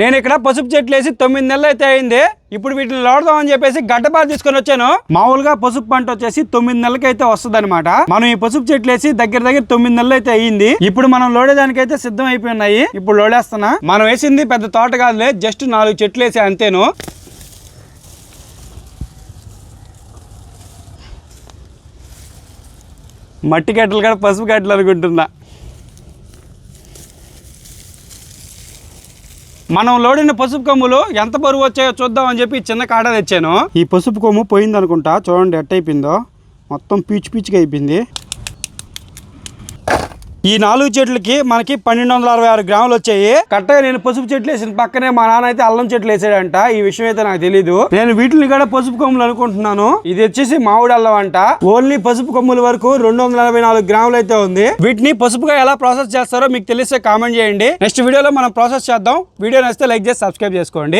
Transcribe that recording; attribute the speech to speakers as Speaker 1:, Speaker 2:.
Speaker 1: నేను ఇక్కడ పసుపు చెట్లు వేసి తొమ్మిది నెలలు అయితే అయింది. ఇప్పుడు వీటిని లోడదామని చెప్పేసి గడ్డపార తీసుకొని వచ్చాను. మామూలుగా పసుపు పంట వచ్చేసి తొమ్మిది నెలలకైతే అయితే వస్తుంది మనం ఈ పసుపు చెట్లు వేసి దగ్గర దగ్గర తొమ్మిది నెలలు అయితే అయ్యింది ఇప్పుడు మనం లోడేదానికి అయితే సిద్ధం అయిపోయి ఉన్నాయి ఇప్పుడు లోడేస్తున్నా. మనం వేసింది పెద్ద తోట కాదులే జస్ట్ నాలుగు చెట్లు వేసి అంతేను. మట్టి గడ్డలు కూడా పసుపు గడ్డలు అనుకుంటున్నా. మనం లోడిన పసుపు కొమ్ములు ఎంత బరువు వచ్చాయో చూద్దాం అని చెప్పి చిన్న కాడ తెచ్చాను. ఈ పసుపు కొమ్ము పోయింది అనుకుంటా చూడండి ఎట్టయిపోయిందో. మొత్తం పీచు పీచుగా అయిపోయింది. ఈ నాలుగు చెట్లకి మనకి పన్నెండు వందల అరవై ఆరు గ్రాములు వచ్చాయి. కరెక్ట్గా నేను పసుపు చెట్లు వేసిన పక్కనే మా నాన్న అయితే అల్లం చెట్లు వేసాడంట. ఈ విషయం అయితే నాకు తెలియదు నేను వీటిని కూడా పసుపు కొమ్ములు అనుకుంటున్నాను. ఇది వచ్చేసి మామిడి అల్లం అంట. ఓన్లీ పసుపు కొమ్ముల వరకు రెండు వందల నలభై నాలుగు గ్రాములు అయితే ఉంది. వీటిని పసుపుగా ఎలా ప్రాసెస్ చేస్తారో మీకు తెలిస్తే కామెంట్ చేయండి. నెక్స్ట్ వీడియోలో మనం ప్రాసెస్ చేద్దాం. వీడియో నచ్చితే లైక్ చేసి సబ్స్క్రైబ్ చేసుకోండి.